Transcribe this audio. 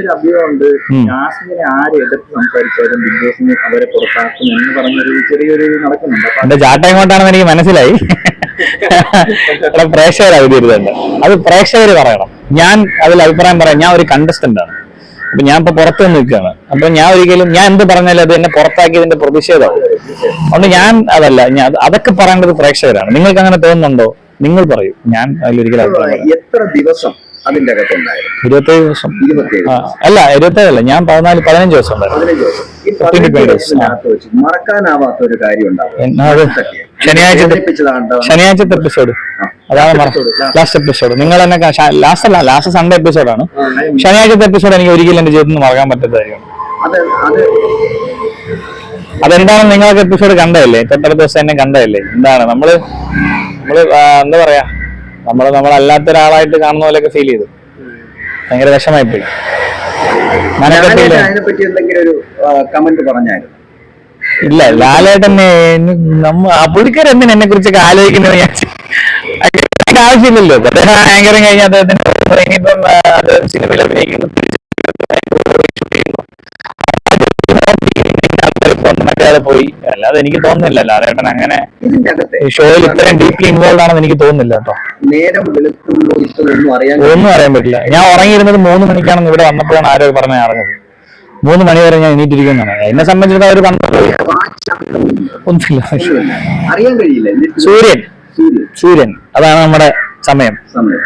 ഒരു അഭിമുഖമുണ്ട്. ഉം. ജാസ്മിനെ ആര് എതിർത്ത് സംസാരിച്ചാലും ബിഗ് ബോസിന് അവരെ പുറത്താക്കും എന്ന് പറഞ്ഞൊരു ചെറിയൊരു നടക്കുന്നുണ്ട്. എന്റെ ചാട്ട എങ്ങോട്ടാണെന്ന് എനിക്ക് മനസ്സിലായി. പ്രേക്ഷകർ അവതരുന്നുണ്ട് അത് പ്രേക്ഷകർ പറയണം. ഞാൻ അതിൽ അഭിപ്രായം പറയാം. ഞാൻ ഒരു കണ്ടസ്റ്റന്റ് ആണ്. അപ്പൊ ഞാൻ ഇപ്പൊ പുറത്ത് നിൽക്കുകയാണ്. അപ്പൊ ഞാൻ ഒരിക്കലും ഞാൻ എന്ത് പറഞ്ഞാലും അത് എന്നെ പുറത്താക്കിയതിന്റെ പ്രതിഷേധമാവും അതുകൊണ്ട് ഞാൻ അതല്ല ഞാൻ അതൊക്കെ പറയേണ്ടത് പ്രേക്ഷകരാണ്. നിങ്ങൾക്ക് അങ്ങനെ തോന്നുന്നുണ്ടോ? നിങ്ങൾ പറയൂ. ഞാൻ അതിലൊരിക്കലും. എത്ര ദിവസം അതിന്റെ അകത്തുണ്ടായിരുന്നു. ഇരുപത്തേഴ് ദിവസം. അല്ല ഇരുപത്തേഴല്ല ഞാൻ പതിനാല് പതിനഞ്ച് ദിവസം മറക്കാനാവാത്ത ഒരു കാര്യം ശനിയാഴ്ചത്തെ എപ്പിസോഡ് അതാണ് ലാസ്റ്റ് എപ്പിസോഡ് നിങ്ങൾ തന്നെ ലാസ്റ്റ് അല്ല ലാസ്റ്റ് സൺഡേ എപ്പിസോഡാണ് ശനിയാഴ്ചത്തെ എപ്പിസോഡ് എനിക്ക് ഒരിക്കലും എന്റെ ജീവിതത്തിൽ നിന്ന് മറക്കാൻ പറ്റാത്ത കാര്യമാണ്. അതെന്താണ് നിങ്ങൾക്ക് എപ്പിസോഡ് കണ്ടതല്ലേ? തൊട്ടടുത്ത ദിവസം എന്നെ കണ്ടതല്ലേ? എന്താണ് നമ്മൾ നമ്മൾ എന്താ പറയാ? നമ്മൾ നമ്മളല്ലാത്ത ഒരാളായിട്ട് കാണുന്ന പോലെയൊക്കെ ഫീൽ ചെയ്തു. ഭയങ്കര വിഷമായി പോയി ഇല്ല ലാലേട്ടനെ പുള്ളിക്കാരൻ എന്തിനാ എന്നെ കുറിച്ചൊക്കെ ആലോചിക്കുന്നത് ഞാൻ ആവശ്യമില്ലല്ലോ. അദ്ദേഹം കഴിഞ്ഞ അദ്ദേഹത്തിന് ഇനിയിപ്പം ആ, സിനിമയിൽ അഭിനയിക്കുന്നു മറ്റേ പോയി. അല്ലാതെ എനിക്ക് തോന്നുന്നില്ല ലാലേട്ടൻ അങ്ങനെ ഷോയിൽ ഇത്രയും ഡീപ്ലി ഇൻവോൾവ് ആണെന്ന് എനിക്ക് തോന്നുന്നില്ല കേട്ടോ. നേരം വെളുത്തുള്ളൂ ഇഷ്ടമൊന്നും അറിയാൻ ഒന്നും അറിയാൻ പറ്റില്ല. ഞാൻ ഉറങ്ങിയിരുന്നത് മൂന്ന് മണിക്കാണെന്ന് ഇവിടെ വന്നപ്പോഴാണ് ആരോ പറഞ്ഞ അറിഞ്ഞത്. മൂന്ന് മണി വരെ ഞാൻ എണീറ്റിരിക്കുന്നതാണ് എന്നെ സംബന്ധിച്ചിടത്തോളം അവർ പന്ത്രണ്ട് ഒന്നുമില്ല. അറിയാൻ കഴിയില്ല. സൂര്യൻ. സൂര്യൻ. അതാണ് നമ്മുടെ സമയം. സമയം.